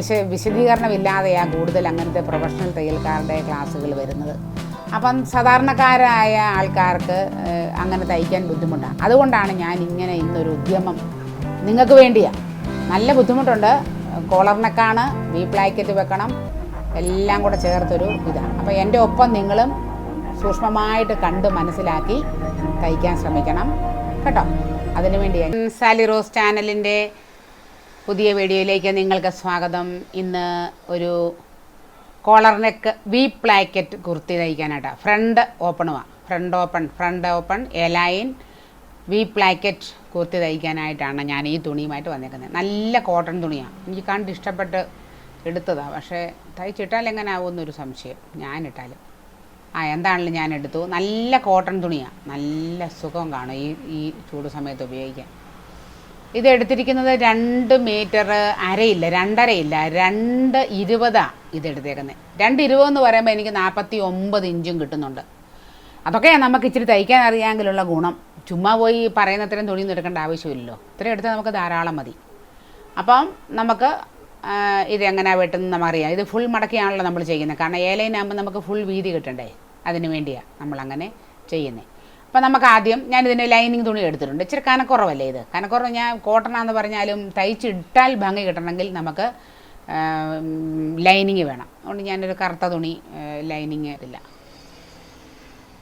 വിശ വിശദീകരണമില്ലാതെയാണ് കൂടുതൽ അങ്ങനത്തെ പ്രൊഫഷണൽ തയ്യൽക്കാരുടെ ക്ലാസ്സുകൾ വരുന്നത്. അപ്പം സാധാരണക്കാരായ ആൾക്കാർക്ക് അങ്ങനെ തയ്ക്കാൻ ബുദ്ധിമുട്ടാണ് അതുകൊണ്ടാണ് ഞാൻ ഇങ്ങനെ ഇന്നൊരു ഉദ്യമം നിങ്ങൾക്ക് വേണ്ടിയാണ് നല്ല ബുദ്ധിമുട്ടുണ്ട്. കോളറിനൊക്കെയാണ് വി പ്ലാക്കറ്റ് വെക്കണം എല്ലാം കൂടെ ചേർത്തൊരു ഇതാണ്. അപ്പോൾ എന്റെ ഒപ്പം നിങ്ങളും സൂക്ഷ്മമായിട്ട് കണ്ട് മനസ്സിലാക്കി തയ്ക്കാൻ ശ്രമിക്കണം. കേട്ടോ? അതിനുവേണ്ടി സാലി റോസ് ചാനലിന്റെ പുതിയ വീഡിയോയിലേക്ക് നിങ്ങൾക്ക് സ്വാഗതം. ഇന്ന് ഒരു collar neck V placket kurti തയ്ക്കാനായിട്ടാണ് front ഓപ്പണുമാണ് front open front open A line line V placket kurti തയ്ക്കാനായിട്ടാണ് ഞാൻ ഈ തുണിയുമായിട്ട് വന്നേക്കുന്നത്. നല്ല കോട്ടൺ തുണിയാണ് എനിക്ക് കണ്ട് ഇഷ്ടപ്പെട്ട് എടുത്തതാണ് പക്ഷേ തയ്ച്ചിട്ടാൽ എങ്ങനെ ആവുമെന്നൊരു സംശയം. ഞാൻ ഇട്ടാലും ആ എന്താണെങ്കിലും ഞാൻ എടുത്തു. നല്ല കോട്ടൺ തുണിയാണ് നല്ല സുഖം കാണും ഈ ഈ ചൂട് സമയത്ത് ഉപയോഗിക്കാൻ. ഇത് എടുത്തിരിക്കുന്നത് രണ്ട് മീറ്റർ അരയില്ല രണ്ടരയില്ല രണ്ട് ഇരുപതാണ് ഇത് എടുത്തേക്കുന്നത് രണ്ട് ഇരുപതെന്ന് പറയുമ്പോൾ എനിക്ക് നാൽപ്പത്തി ഒമ്പത് ഇഞ്ചും കിട്ടുന്നുണ്ട്. അതൊക്കെയാണ് നമുക്ക് ഇച്ചിരി തയ്ക്കാൻ അറിയാമെങ്കിലുള്ള ഗുണം. ചുമ്മാ പോയി പറയുന്ന അത്രയും തുണിയൊന്നും എടുക്കേണ്ട ആവശ്യമില്ലല്ലോ. ഇത്രയും എടുത്താൽ നമുക്ക് ധാരാളം മതി. അപ്പം നമുക്ക് ഇത് എങ്ങനെയാണ് വെട്ടുന്നത് നമുക്കറിയാം. ഇത് ഫുൾ മടക്കിയാണല്ലോ നമ്മൾ ചെയ്യുന്നത്. കാരണം ഏലൈനാകുമ്പോൾ നമുക്ക് ഫുൾ വീതി കിട്ടണ്ടേ? അതിന് വേണ്ടിയാണ് നമ്മളങ്ങനെ ചെയ്യുന്നത് അപ്പോൾ നമുക്ക് ആദ്യം ഞാനിതിന് ലൈനിങ് തുണി എടുത്തിട്ടുണ്ട്. ഇച്ചിരി കനക്കുറവല്ലേ ഇത്? കനക്കുറവ് ഞാൻ കോട്ടണാന്ന് പറഞ്ഞാലും തയ്ച്ചിട്ടാൽ ഭംഗി കിട്ടണമെങ്കിൽ നമുക്ക് ലൈനിങ് വേണം. അതുകൊണ്ട് ഞാനൊരു കറുത്ത തുണി ലൈനിങ് ഇല്ല.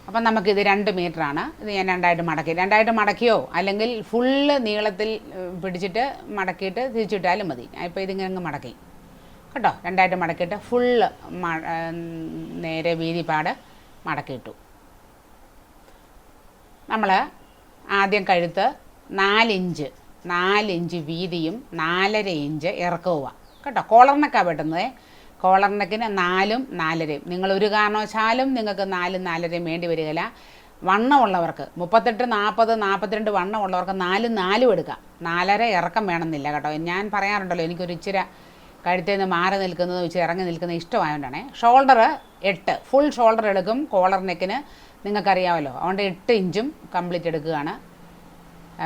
അപ്പം നമുക്കിത് രണ്ട് മീറ്ററാണ്. ഇത് ഞാൻ രണ്ടായിട്ട് മടക്കി. രണ്ടായിട്ട് മടക്കിയോ? അല്ലെങ്കിൽ ഫുള്ള് നീളത്തിൽ പിടിച്ചിട്ട് മടക്കിയിട്ട് തിരിച്ചിട്ടാലും മതി. ഇപ്പോൾ ഇതിങ്ങനെ അങ്ങ് മടക്കി. കേട്ടോ? രണ്ടായിട്ട് മടക്കിയിട്ട് ഫുള്ള് നേരെ വീതിപ്പാട് മടക്കിയിട്ടു. നമ്മൾ ആദ്യം കഴുത്ത് നാലിഞ്ച് നാലിഞ്ച് വീതിയും നാലര ഇഞ്ച് ഇറക്കവുമാണ് കേട്ടോ കോളറിനൊക്കെയാണ് വെട്ടുന്നത്. കോളറിനക്കിന് നാലും നാലരയും. നിങ്ങൾ ഒരു കാരണവശാലും നിങ്ങൾക്ക് നാലും നാലരയും വേണ്ടി വരികയില്ല. വണ്ണമുള്ളവർക്ക് മുപ്പത്തെട്ട് നാൽപ്പത് നാൽപ്പത്തിരണ്ട് വണ്ണമുള്ളവർക്ക് നാലും നാലും എടുക്കാം. നാലര ഇറക്കം വേണമെന്നില്ല കേട്ടോ. ഞാൻ പറയാറുണ്ടല്ലോ എനിക്കൊരു ഇച്ചിരി കഴുത്തിൽ നിന്ന് മാറി നിൽക്കുന്നത് വെച്ച് ഇറങ്ങി നിൽക്കുന്നത് ഇഷ്ടമായതുകൊണ്ടാണ് ഷോൾഡർ എട്ട് ഫുൾ ഷോൾഡർ എടുക്കും. കോളർ നെക്കിന് നിങ്ങൾക്കറിയാമല്ലോ. അതുകൊണ്ട് എട്ട് ഇഞ്ചും കംപ്ലീറ്റ് എടുക്കുകയാണ്.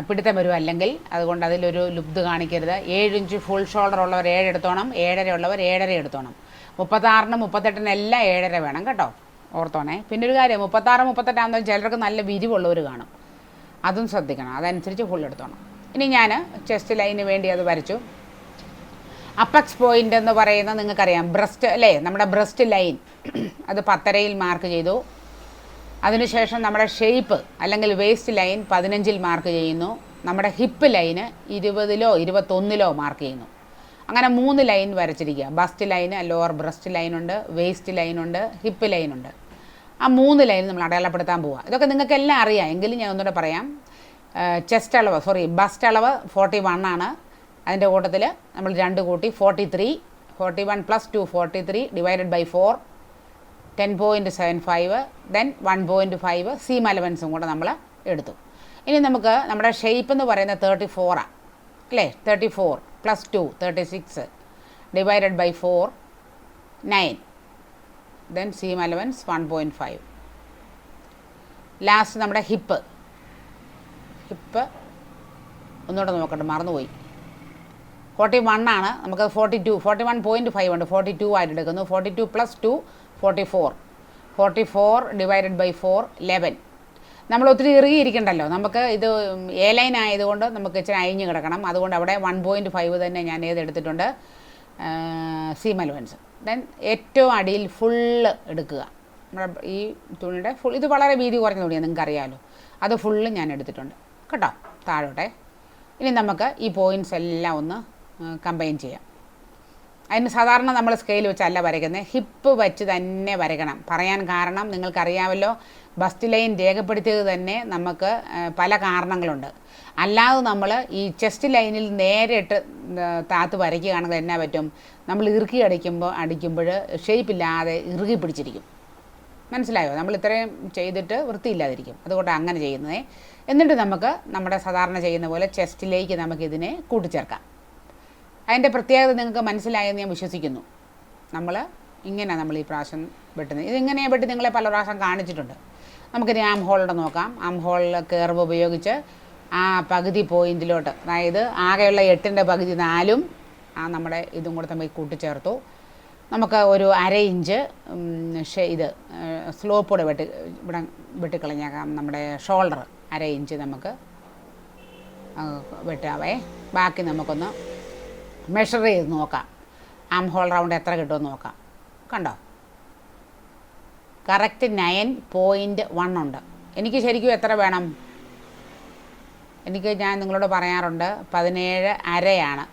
പിടുത്തം വരും അല്ലെങ്കിൽ അതുകൊണ്ട് അതിലൊരു ലുബ്ദ് കാണിക്കരുത്. ഏഴ് ഇഞ്ച് ഫുൾ ഷോൾഡർ ഉള്ളവർ ഏഴ് എടുത്തോണം ഏഴര ഉള്ളവർ ഏഴര എടുത്തോണം. മുപ്പത്താറിന് മുപ്പത്തെട്ടിന് എല്ലാം ഏഴര വേണം കേട്ടോ. ഓർത്തോണേ. പിന്നെ ഒരു കാര്യം മുപ്പത്താറ് മുപ്പത്തെട്ടാകുമ്പോൾ ചിലർക്ക് നല്ല വിരിവുള്ളവർ കാണും. അതും ശ്രദ്ധിക്കണം. അതനുസരിച്ച് ഫുൾ എടുത്തോണം. ഇനി ഞാൻ ചെസ്റ്റ് ലൈനിന് വേണ്ടി അത് വരച്ചു. അപ്പക്സ് പോയിന്റ് എന്ന് പറയുന്നത് നിങ്ങൾക്കറിയാം. ബ്രസ്റ്റ് അല്ലേ? നമ്മുടെ ബ്രസ്റ്റ് ലൈൻ അത് പത്തരയിൽ മാർക്ക് ചെയ്തു. അതിനുശേഷം നമ്മുടെ ഷേപ്പ് അല്ലെങ്കിൽ വേസ്റ്റ് ലൈൻ പതിനഞ്ചിൽ മാർക്ക് ചെയ്യുന്നു. നമ്മുടെ ഹിപ്പ് ലൈന് ഇരുപതിലോ ഇരുപത്തൊന്നിലോ മാർക്ക് ചെയ്യുന്നു. അങ്ങനെ മൂന്ന് ലൈൻ വരച്ചിരിക്കുക. ബസ്റ്റ് ലൈന് ലോവർ ബ്രസ്റ്റ് ലൈനുണ്ട് വേസ്റ്റ് ലൈനുണ്ട് ഹിപ്പ് ലൈനുണ്ട് ആ മൂന്ന് ലൈൻ നമ്മൾ അടയാളപ്പെടുത്താൻ പോവുക ഇതൊക്കെ നിങ്ങൾക്ക് എല്ലാം അറിയാം. എങ്കിലും ഞാൻ ഒന്നുകൂടെ പറയാം. ചെസ്റ്റ് അളവ് സോറി ബസ്റ്റ് അളവ് ഫോർട്ടി വൺ ആണ്. അതിന്റെ കൂട്ടത്തിൽ നമ്മൾ രണ്ട് കൂട്ടി forty three forty one plus two forty three divided by four ten point seven five then one point five seam അലവൻസും കൂടെ നമ്മൾ എടുത്തു. ഇനി നമുക്ക് നമ്മുടെ ഷേപ്പ് എന്ന് പറയുന്നത് തേർട്ടി ഫോറാണ് അല്ലേ? Thirty four plus two thirty six divided by four nine then seam allowance one point five last നമ്മുടെ ഹിപ്പ് ഹിപ്പ് ഒന്നുകൂടെ നോക്കട്ടെ മറന്നുപോയി. ഫോർട്ടി വൺ ആണ് നമുക്ക് forty two forty one point five ഉണ്ട്. ഫോർട്ടി ടു ആയിട്ട് എടുക്കുന്നു. Forty two plus two forty four. Forty four divided by four eleven. നമ്മൾ ഒത്തിരി ഇറുകിയിരിക്കണ്ടല്ലോ. നമുക്ക് ഇത് എ ലൈൻ ആയതുകൊണ്ട് നമുക്ക് ഇച്ചിരി അഴിഞ്ഞ് കിടക്കണം. അതുകൊണ്ട് അവിടെ വൺ പോയിന്റ് ഫൈവ് തന്നെ ഞാൻ ഏതെടുത്തിട്ടുണ്ട് സീം അലവൻസ് ദെൻ ഏറ്റവും അടിയിൽ ഫുള്ള് എടുക്കുക. നമ്മുടെ ഈ തുണിയുടെ ഫുൾ ഇത് വളരെ വീതി കുറഞ്ഞ തുണിയാണ് നിങ്ങൾക്ക് അറിയാമല്ലോ അത് ഫുള്ള് ഞാൻ എടുത്തിട്ടുണ്ട്. കേട്ടോ? താഴോട്ടെ. ഇനി നമുക്ക് ഈ പോയിന്റ്സ് എല്ലാം ഒന്ന് കമ്പൈൻ ചെയ്യാം. അതിന് സാധാരണ നമ്മൾ സ്കെയിൽ വെച്ചല്ല വരയ്ക്കുന്നത് ഹിപ്പ് വെച്ച് തന്നെ വരയ്ക്കണം. പറയാൻ കാരണം നിങ്ങൾക്കറിയാമല്ലോ ബസ്റ്റ് ലൈൻ രേഖപ്പെടുത്തിയത് തന്നെ നമുക്ക് പല കാരണങ്ങളുണ്ട്. അല്ലാതെ നമ്മൾ ഈ ചെസ്റ്റ് ലൈനിൽ നേരെ ഇട്ട് ആ, താത്ത് വരയ്ക്കുകയാണെങ്കിൽ എന്നാ പറ്റും? നമ്മൾ ഇറുക്കി അടിക്കുമ്പോൾ അടിക്കുമ്പോൾ ഷേപ്പില്ലാതെ ഇറുകി പിടിച്ചിരിക്കും. മനസ്സിലായോ? നമ്മൾ ഇത്രയും ചെയ്തിട്ട് വൃത്തിയില്ലാതിരിക്കും. അതുകൊണ്ട് അങ്ങനെ ചെയ്യുന്നത്. എന്നിട്ട് നമുക്ക് നമ്മുടെ സാധാരണ ചെയ്യുന്ന പോലെ ചെസ്റ്റിലേക്ക് നമുക്കിതിനെ കൂട്ടിച്ചേർക്കാം. അതിന്റെ പ്രത്യേകത നിങ്ങൾക്ക് മനസ്സിലായെന്ന് ഞാൻ വിശ്വസിക്കുന്നു. നമ്മൾ ഇങ്ങനെ നമ്മൾ ഈ പ്രാവശ്യം വെട്ടുന്നത്. ഇതിങ്ങനെ വെട്ടി നിങ്ങളെ പല പ്രാവശ്യം കാണിച്ചിട്ടുണ്ട്. നമുക്കിനി ആം ഹോളിന്റെ നോക്കാം. ആം ഹോളിൽ കർവ് ഉപയോഗിച്ച് ആ പകുതി പോയിന്റിലോട്ട് അതായത് ആകെയുള്ള എട്ടിന്റെ പകുതി നാലും ആ നമ്മുടെ ഇതും കൂടെ തമ്മിൽ കൂട്ടിച്ചേർത്തു. നമുക്ക് ഒരു അര ഇഞ്ച് ഇത് സ്ലോപ്പോടെ വെട്ടി ഇവിടെ വെട്ടിക്കളഞ്ഞേക്കാം. നമ്മുടെ ഷോൾഡർ അര ഇഞ്ച് നമുക്ക് വെട്ടാവേ. ബാക്കി നമുക്കൊന്ന് മെഷർ ചെയ്ത് നോക്കാം. ആം ഹോൾ റൗണ്ട് എത്ര കിട്ടുമെന്ന് നോക്കാം. കണ്ടോ? കറക്റ്റ് നയൻ പോയിന്റ് വൺ ഉണ്ട്. എനിക്ക് ശരിക്കും എത്ര വേണം? എനിക്ക് ഞാൻ നിങ്ങളോട് പറയാറുണ്ട് പതിനേഴ് അരയാണ്.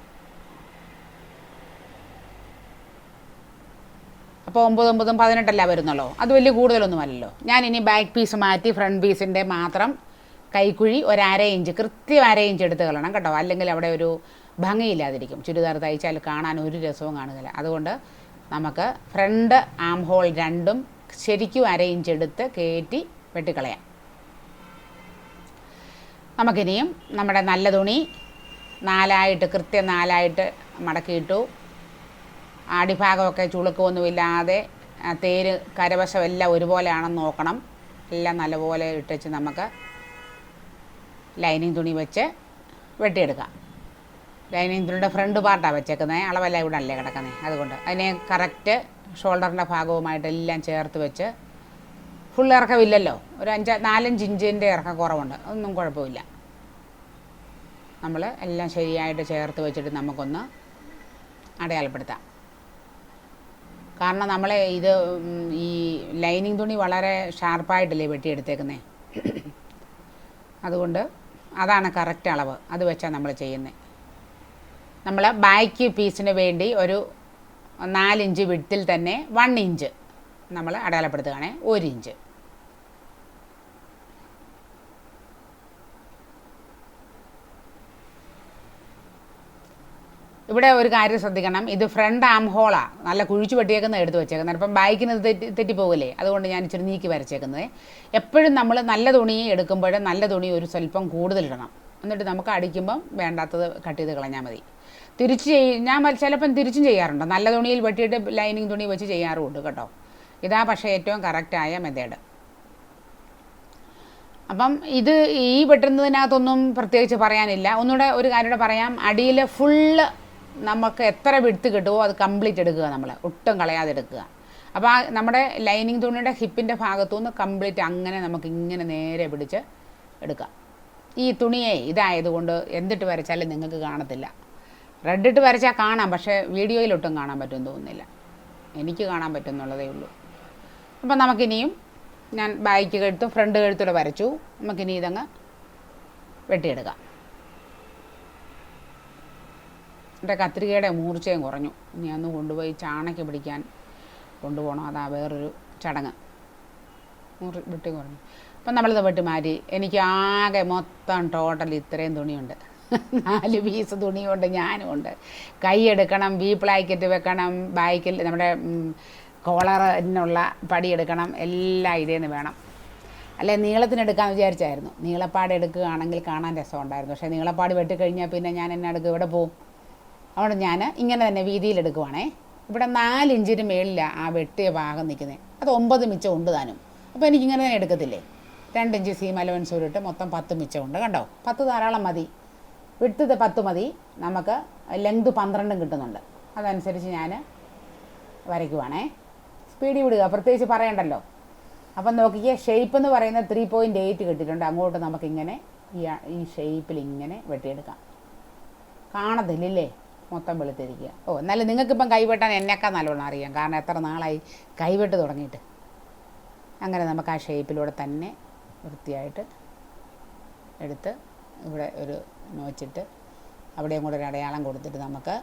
അപ്പോൾ ഒമ്പത് ഒമ്പതും പതിനെട്ടല്ല വരുന്നുള്ളൂ. അത് വലിയ കൂടുതലൊന്നുമല്ലല്ലോ ഞാൻ ഇനി ബാക്ക് പീസ് മാറ്റി ഫ്രണ്ട് പീസിന്റെ മാത്രം കൈക്കുഴി ഒരു അര ഇഞ്ച് കൃത്യം അര ഇഞ്ച് എടുത്ത് കളയണം കേട്ടോ. അല്ലെങ്കിൽ അവിടെ ഒരു ഭംഗിയില്ലാതിരിക്കും. ചുരിദാർ തയ്ച്ചാൽ കാണാൻ ഒരു രസവും കാണുകയില്ല അതുകൊണ്ട് നമുക്ക് ഫ്രണ്ട് ആം ഹോൾ രണ്ടും ശരിക്കും അര ഇഞ്ച് എടുത്ത് കയറ്റി വെട്ടിക്കളയാം. നമുക്കിനിയും നമ്മുടെ നല്ല തുണി നാലായിട്ട് കൃത്യം നാലായിട്ട് മടക്കിയിട്ടു. അടിഭാഗമൊക്കെ ചുളുക്കമൊന്നുമില്ലാതെ ആ തേര് കരവശം എല്ലാം ഒരുപോലെയാണെന്ന് നോക്കണം. എല്ലാം നല്ലപോലെ ഇട്ടുവെച്ച് നമുക്ക് ലൈനിങ് തുണി വെച്ച് വെട്ടിയെടുക്കാം. തുണിയുടെ ഫ്രണ്ട് പാർട്ടാണ് വെച്ചേക്കുന്നത് അളവെല്ലാം ഇവിടെ അല്ലേ കിടക്കുന്നത് അതുകൊണ്ട് അതിനെ കറക്റ്റ് ഷോൾഡറിന്റെ ഭാഗവുമായിട്ട് എല്ലാം ചേർത്ത് വെച്ച് ഫുൾ ഇറക്കമില്ലല്ലോ. ഒരു അഞ്ച് നാലഞ്ച് ഇഞ്ചിന്റെ ഇറക്കം കുറവുണ്ട്. അതൊന്നും കുഴപ്പമില്ല. നമ്മൾ എല്ലാം ശരിയായിട്ട് ചേർത്ത് വെച്ചിട്ട് നമുക്കൊന്ന് അടയാളപ്പെടുത്താം. കാരണം നമ്മളെ ഇത് ഈ ലൈനിങ് തുണി വളരെ ഷാർപ്പായിട്ടല്ലേ വെട്ടിയെടുത്തേക്കുന്നത് അതുകൊണ്ട് അതാണ് കറക്റ്റ് അളവ്. അത് വെച്ചാൽ നമ്മൾ ചെയ്യുന്നത് നമ്മൾ ബാക്ക് പീസിന് വേണ്ടി ഒരു നാലിഞ്ച് വിട്ടിൽ തന്നെ വൺ ഇഞ്ച് നമ്മൾ അടയാളപ്പെടുത്തുകയാണെ. ഒരു ഇഞ്ച് ഇവിടെ ഒരു കാര്യം ശ്രദ്ധിക്കണം. ഇത് ഫ്രണ്ട് ആം. ഹോളാണ് നല്ല കുഴിച്ചു വെട്ടിയേക്കുന്നത് എടുത്ത് വെച്ചേക്കുന്നത്. അപ്പം ബാക്കിന് തെറ്റി തെറ്റിപ്പോകില്ലേ അതുകൊണ്ട് ഞാൻ ഇച്ചിരി നീക്കി വരച്ചേക്കുന്നത് എപ്പോഴും നമ്മൾ നല്ല തുണി എടുക്കുമ്പോൾ നല്ല തുണി ഒരു സ്വല്പം കൂടുതലിടണം എന്നിട്ട് നമുക്ക് അടിക്കുമ്പം വേണ്ടാത്തത് കട്ട് ചെയ്ത് കളഞ്ഞാൽ മതി. തിരിച്ച് ചെയ് ഞാൻ ചിലപ്പം തിരിച്ചും ചെയ്യാറുണ്ട്. നല്ല തുണിയിൽ വെട്ടിയിട്ട് ലൈനിങ് തുണി വെച്ച് ചെയ്യാറുമുണ്ട് കേട്ടോ. ഇതാ പക്ഷേ ഏറ്റവും കറക്റ്റായ മെത്തേഡ് അപ്പം ഇത് ഈ വെട്ടുന്നതിനകത്തൊന്നും പ്രത്യേകിച്ച് പറയാനില്ല. ഒന്നുകൂടെ ഒരു കാര്യം കൂടെ പറയാം. അടിയിൽ ഫുള്ള് നമുക്ക് എത്ര വിടുത്ത് കിട്ടുമോ അത് കംപ്ലീറ്റ് എടുക്കുക നമ്മൾ ഒട്ടും കളയാതെ എടുക്കുക. അപ്പോൾ ആ നമ്മുടെ ലൈനിങ് തുണിയുടെ ഹിപ്പിന്റെ ഭാഗത്തുനിന്ന് കംപ്ലീറ്റ് അങ്ങനെ നമുക്ക് ഇങ്ങനെ നേരെ പിടിച്ച് എടുക്കാം. ഈ തുണിയെ ഇതായതുകൊണ്ട് എന്തിട്ട് വരച്ചാലും നിങ്ങൾക്ക് കാണത്തില്ല. റെഡ് ഇട്ട് വരച്ചാൽ കാണാം പക്ഷേ വീഡിയോയിലൊട്ടും കാണാൻ പറ്റുമെന്ന് തോന്നുന്നില്ല. എനിക്ക് കാണാൻ പറ്റുന്നുള്ളതേ ഉള്ളൂ. അപ്പം നമുക്കിനിയും ഞാൻ ബാക്ക് കഴുത്തും ഫ്രണ്ട് കഴുത്തൂടെ വരച്ചു. നമുക്കിനി ഇതങ്ങ് വെട്ടിയെടുക്കാം. എന്റെ കത്രികയുടെ മൂർച്ചയും കുറഞ്ഞു. ഇനി അന്ന് കൊണ്ടുപോയി ചാണയ്ക്ക് പിടിക്കാൻ കൊണ്ടുപോകണം. അതാ വേറൊരു ചടങ്ങ്. മൂർ വെട്ടി കുറഞ്ഞു. അപ്പം നമ്മളിത് വെട്ടി മാറ്റി. എനിക്ക് ആകെ മൊത്തം ടോട്ടൽ ഇത്രയും തുണിയുണ്ട്. നാല് പീസ് തുണിയുണ്ട് ഞാനും ഉണ്ട്. കൈ എടുക്കണം വി പ്ലാക്കറ്റ് വെക്കണം ബാക്കിൽ നമ്മുടെ കോളറിനുള്ള പടിയെടുക്കണം എല്ലാം ഇതേന്ന് വേണം. അല്ലെ നീളത്തിനെടുക്കാമെന്ന് വിചാരിച്ചായിരുന്നു. നീളപ്പാട് എടുക്കുകയാണെങ്കിൽ കാണാൻ രസമുണ്ടായിരുന്നു. പക്ഷേ നീളപ്പാട് വെട്ടിക്കഴിഞ്ഞാൽ പിന്നെ ഞാൻ എന്നെ എടുക്കും? ഇവിടെ പോവും? അതുകൊണ്ട് ഞാൻ ഇങ്ങനെ തന്നെ വീതിയിലെടുക്കുവാണേ ഇവിടെ നാലിഞ്ചിന് മേളിലാണ് ആ വെട്ടിയ ഭാഗം നിൽക്കുന്നത് അത് ഒമ്പത് മിച്ചം ഉണ്ട് താനും. അപ്പോൾ എനിക്കിങ്ങനെ തന്നെ എടുക്കത്തില്ലേ? രണ്ടിഞ്ച് സീം അലവൻസ് മൊത്തം പത്ത് മിച്ചമുണ്ട് കണ്ടോ? പത്ത് ധാരാളം മതി. വിട്ടത് പത്ത് മതി. നമുക്ക് ലെങ്ത് പന്ത്രണ്ടും കിട്ടുന്നുണ്ട്. അതനുസരിച്ച് ഞാൻ വരയ്ക്കുവാണേ. സ്പീഡിൽ വിടുക. പ്രത്യേകിച്ച് പറയണ്ടല്ലോ. അപ്പം നോക്കിക്കേ ഷേപ്പ് എന്ന് പറയുന്നത് ത്രീ പോയിന്റ് എയ്റ്റ് കിട്ടിയിട്ടുണ്ട്. അങ്ങോട്ട് നമുക്കിങ്ങനെ ഈ ഈ ഷേപ്പിൽ ഇങ്ങനെ വെട്ടിയെടുക്കാം. കാണത്തില്ലേ മൊത്തം വെളുത്തിരിക്കുക. ഓ എന്നാലും നിങ്ങൾക്കിപ്പം കൈവെട്ടാൻ എന്നെക്കാൾ നല്ലോണം അറിയാം. കാരണം എത്ര നാളായി കൈവെട്ട് തുടങ്ങിയിട്ട്. അങ്ങനെ നമുക്ക് ആ ഷേപ്പിലൂടെ തന്നെ വൃത്തിയായിട്ട് എടുത്ത് ഇവിടെ ഒരു നോച്ചിട്ട് അവിടെയും കൂടെ ഒരു അടയാളം കൊടുത്തിട്ട് നമുക്ക്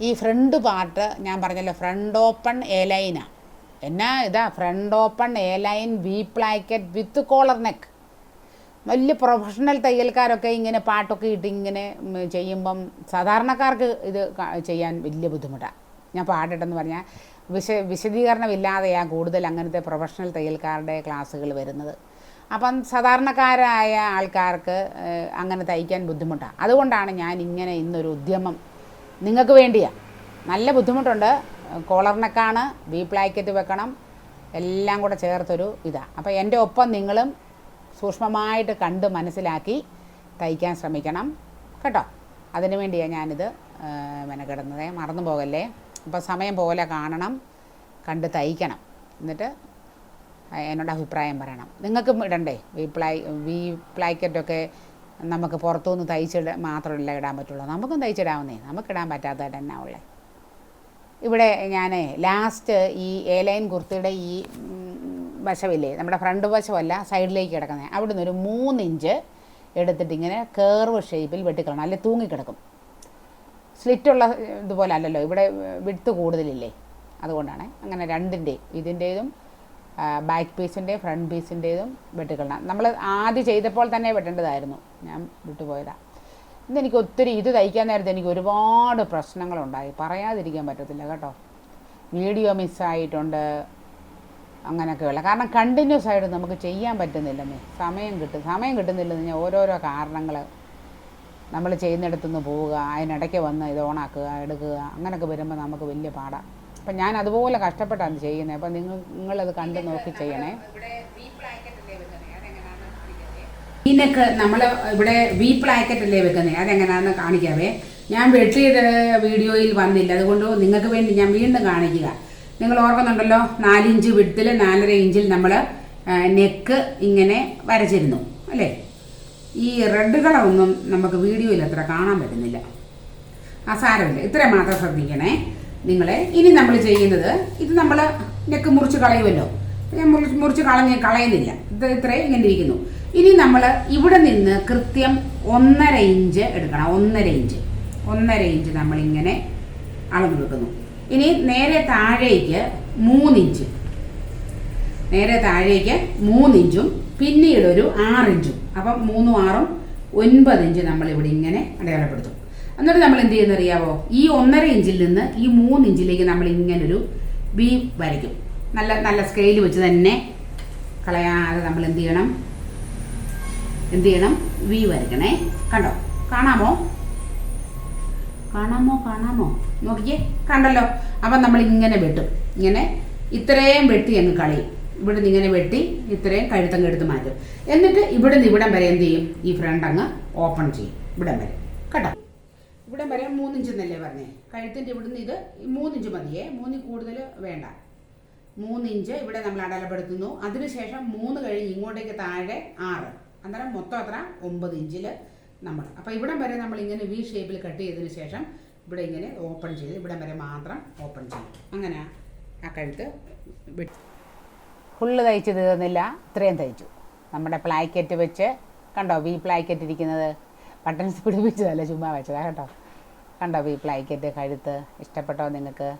ഈ ഫ്രണ്ട് പാർട്ട് ഞാൻ പറഞ്ഞല്ലോ ഫ്രണ്ട് ഓപ്പൺ എ ലൈനാണ് എന്നാ ഇതാ front open A line V placket with collar neck വലിയ പ്രൊഫഷണൽ തയ്യൽക്കാരൊക്കെ ഇങ്ങനെ പാട്ടൊക്കെ ഇട്ട് ഇങ്ങനെ ചെയ്യുമ്പം സാധാരണക്കാർക്ക് ഇത് ചെയ്യാൻ വലിയ ബുദ്ധിമുട്ടാണ് ഞാൻ പാടിട്ടെന്ന് പറഞ്ഞാൽ വിശ വിശദീകരണമില്ലാതെയാണ് കൂടുതൽ അങ്ങനത്തെ പ്രൊഫഷണൽ തയ്യൽക്കാരുടെ ക്ലാസ്സുകൾ വരുന്നത്. അപ്പം സാധാരണക്കാരായ ആൾക്കാർക്ക് അങ്ങനെ തയ്ക്കാൻ ബുദ്ധിമുട്ടാണ് അതുകൊണ്ടാണ് ഞാൻ ഇങ്ങനെ ഇന്നൊരു ഉദ്യമം നിങ്ങൾക്ക് വേണ്ടിയാണ് നല്ല ബുദ്ധിമുട്ടുണ്ട്. കോളറിനൊക്കെയാണ് വി പ്ലാക്കറ്റ് വെക്കണം എല്ലാം കൂടെ ചേർത്തൊരു ഇതാണ് അപ്പോൾ എന്റെ ഒപ്പം നിങ്ങളും സൂക്ഷ്മമായിട്ട് കണ്ട് മനസ്സിലാക്കി തയ്ക്കാൻ ശ്രമിക്കണം കേട്ടോ. അതിനു വേണ്ടിയാണ് ഞാനിത് മെനക്കെടുന്നത്. മറന്നു പോകല്ലേ? അപ്പോൾ സമയം പോലെ കാണണം കണ്ട് തയ്ക്കണം. എന്നിട്ട് എന്നോട് അഭിപ്രായം പറയണം. നിങ്ങൾക്കും ഇടണ്ടേ? വി പ്ലൈ വി പ്ലൈക്കറ്റൊക്കെ നമുക്ക് പുറത്തുനിന്ന് തയ്ച്ചിട മാത്രമല്ല ഇടാൻ പറ്റുള്ളൂ. നമുക്കും തയ്ച്ചിടാവുന്നേ. നമുക്കിടാൻ പറ്റാത്തതായിട്ട് തന്നെ ഉള്ളത് ഇവിടെ ഞാൻ ലാസ്റ്റ് ഈ എ ലൈൻ കുർത്തിയുടെ ഈ വശമില്ലേ നമ്മുടെ ഫ്രണ്ട് വശമല്ല സൈഡിലേക്ക് കിടക്കുന്നത് അവിടെ നിന്ന് ഒരു മൂന്ന് ഇഞ്ച് എടുത്തിട്ട് ഇങ്ങനെ കേർവ് ഷേപ്പിൽ വെട്ടിക്കളണം അല്ലെങ്കിൽ തൂങ്ങിക്കിടക്കും. സ്ലിറ്റുള്ള ഇതുപോലെ അല്ലല്ലോ. ഇവിടെ വിടുത്ത് കൂടുതലില്ലേ? അതുകൊണ്ടാണ്. അങ്ങനെ രണ്ടിന്റെയും ഇതിന്റേതും ബാക്ക് പീസിന്റെയും ഫ്രണ്ട് പീസിന്റെതും വെട്ടിക്കളണം നമ്മൾ ആദ്യം ചെയ്തപ്പോൾ തന്നെ വെട്ടേണ്ടതായിരുന്നു. ഞാൻ വിട്ടുപോയതാണ് ഇന്നെനിക്ക് ഒത്തിരി ഇത് തയ്ക്കാൻ നേരത്തെ എനിക്ക് ഒരുപാട് പ്രശ്നങ്ങളുണ്ടായി. പറയാതിരിക്കാൻ പറ്റത്തില്ല കേട്ടോ. വീഡിയോ മിസ്സായിട്ടുണ്ട് അങ്ങനെയൊക്കെയുള്ള. കാരണം കണ്ടിന്യൂസ് ആയിട്ട് നമുക്ക് ചെയ്യാൻ പറ്റുന്നില്ലെന്നേ സമയം കിട്ടും. സമയം കിട്ടുന്നില്ലെന്ന് ഞാൻ ഓരോരോ കാരണങ്ങൾ നമ്മൾ ചെയ്യുന്നിടത്തുനിന്ന് പോവുക അതിനിടയ്ക്ക് വന്ന് ഇത് ഓണാക്കുക എടുക്കുക അങ്ങനെയൊക്കെ വരുമ്പോൾ നമുക്ക് വലിയ പാടാണ് അപ്പം ഞാൻ അതുപോലെ കഷ്ടപ്പെട്ടാണ് ചെയ്യുന്നത്. അപ്പം നിങ്ങൾ നിങ്ങളത് കണ്ട് നോക്കി ചെയ്യണേ. ഇതിനൊക്കെ നമ്മൾ ഇവിടെ വി പ്ലാക്കറ്റ് അല്ലേ വെക്കുന്നത് അതെങ്ങനെയാണെന്ന് കാണിക്കാവേ. ഞാൻ വെട്ടിയത് വീഡിയോയിൽ വന്നില്ല. അതുകൊണ്ട് നിങ്ങൾക്ക് വേണ്ടി ഞാൻ വീണ്ടും കാണിക്കുക. നിങ്ങൾ ഓർക്കുന്നുണ്ടല്ലോ നാലിഞ്ച് വിട്ടിൽ നാലര ഇഞ്ചിൽ നമ്മൾ നെക്ക് ഇങ്ങനെ വരച്ചിരുന്നു. അല്ലേ? ഈ റെഡ് കളറൊന്നും നമുക്ക് വീഡിയോയിൽ അത്ര കാണാൻ പറ്റുന്നില്ല. ആ സാരമില്ല. ഇത്രയും മാത്രം ശ്രദ്ധിക്കണേ. നിങ്ങൾ ഇനി നമ്മൾ ചെയ്യുന്നത് ഇത് നമ്മൾ നെക്ക് മുറിച്ച് കളയുമല്ലോ. ഞാൻ മുറിച്ച് മുറിച്ച് കളഞ്ഞ് കളയുന്നില്ല. ഇത് ഇത്രയും ഇങ്ങനെ ഇരിക്കുന്നു. ഇനി നമ്മൾ ഇവിടെ നിന്ന് കൃത്യം ഒന്നര ഇഞ്ച് എടുക്കണം. ഒന്നര ഇഞ്ച്. ഒന്നര ഇഞ്ച് നമ്മളിങ്ങനെ അളന്ന് വെക്കുന്നു ഇനി നേരെ താഴേക്ക് മൂന്നിഞ്ച്. നേരെ താഴേക്ക് മൂന്നിഞ്ചും പിന്നീട് ഒരു ആറിഞ്ചും. അപ്പം മൂന്നും ആറും ഒൻപത് ഇഞ്ച് നമ്മളിവിടെ ഇങ്ങനെ അടയാളപ്പെടുത്തും. എന്നിട്ട് നമ്മൾ എന്ത് ചെയ്യുന്ന അറിയാവോ? ഈ ഒന്നര ഇഞ്ചിൽ നിന്ന് ഈ മൂന്ന് ഇഞ്ചിലേക്ക് നമ്മൾ ഇങ്ങനൊരു ബി വരയ്ക്കും. നല്ല നല്ല സ്കെയിൽ വെച്ച് തന്നെ കളയാതെ നമ്മൾ എന്ത് ചെയ്യണം? എന്ത് ചെയ്യണം? വി വരയ്ക്കണേ. കണ്ടോ? കാണാമോ? കാണാമോ? കാണാമോ? നോക്കിയേ കണ്ടല്ലോ? അപ്പം നമ്മൾ ഇങ്ങനെ വെട്ടും. ഇങ്ങനെ ഇത്രയും വെട്ടി അങ്ങ് കളയും. ഇവിടുന്ന് ഇങ്ങനെ വെട്ടി ഇത്രയും കഴുത്തങ്ങ് എടുത്ത് മാറ്റും. എന്നിട്ട് ഇവിടുന്ന് ഇവിടം വരെ എന്ത് ചെയ്യും? ഈ ഫ്രണ്ട് അങ്ങ് ഓപ്പൺ ചെയ്യും. ഇവിടം വരെ. കേട്ടോ ഇവിടം വരെ മൂന്നിഞ്ച് എന്നല്ലേ പറഞ്ഞേ? കഴുത്തിന്റെ ഇവിടുന്ന് ഇത് മൂന്നിഞ്ച് മതിയേ. മൂന്നിൽ കൂടുതൽ വേണ്ട. മൂന്നിഞ്ച് ഇവിടെ നമ്മൾ അടലപ്പെടുത്തുന്നു. അതിനുശേഷം മൂന്ന് കഴിഞ്ഞ് ഇങ്ങോട്ടേക്ക് താഴെ ആറ്. അന്നേരം മൊത്തം അത്ര ഒമ്പത് ഇഞ്ചിൽ നമ്മൾ. അപ്പോൾ ഇവിടെ വരെ നമ്മൾ ഇങ്ങനെ വി ഷേപ്പിൽ കട്ട് ചെയ്തതിന് ശേഷം ഇവിടെ ഇങ്ങനെ ഓപ്പൺ ചെയ്ത് ഇവിടെ വരെ മാത്രം ഓപ്പൺ ചെയ്യും. അങ്ങനെ ആ കഴുത്ത് ഫുള്ള് തയ്ച്ച് തീർന്നില്ല. ഇത്രയും തയ്ച്ചു. നമ്മുടെ പ്ലാക്കറ്റ് വെച്ച് കണ്ടോ വി പ്ലാക്കറ്റ് ഇരിക്കുന്നത്? ബട്ടൺസ് പിടിപ്പിച്ചതല്ല ചുമ്മാ വെച്ചതാ കേട്ടോ. കണ്ടോ ഈ പ്ലൈക്കറ്റ് കഴുത്ത് ഇഷ്ടപ്പെട്ടോ നിങ്ങൾക്ക്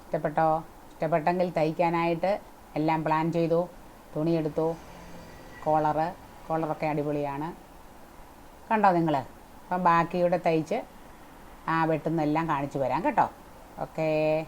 ഇഷ്ടപ്പെട്ടോ? ഇഷ്ടപ്പെട്ടെങ്കിൽ തയ്ക്കാനായിട്ട് എല്ലാം പ്ലാൻ ചെയ്തു. തുണിയെടുത്തു. കോളറ് കോളറൊക്കെ അടിപൊളിയാണ്. കണ്ടോ നിങ്ങൾ അപ്പം ബാക്കിയുടെ തയ്ച്ച് ആ വെട്ടുന്നെല്ലാം കാണിച്ചു വരാം കേട്ടോ. ഓക്കേ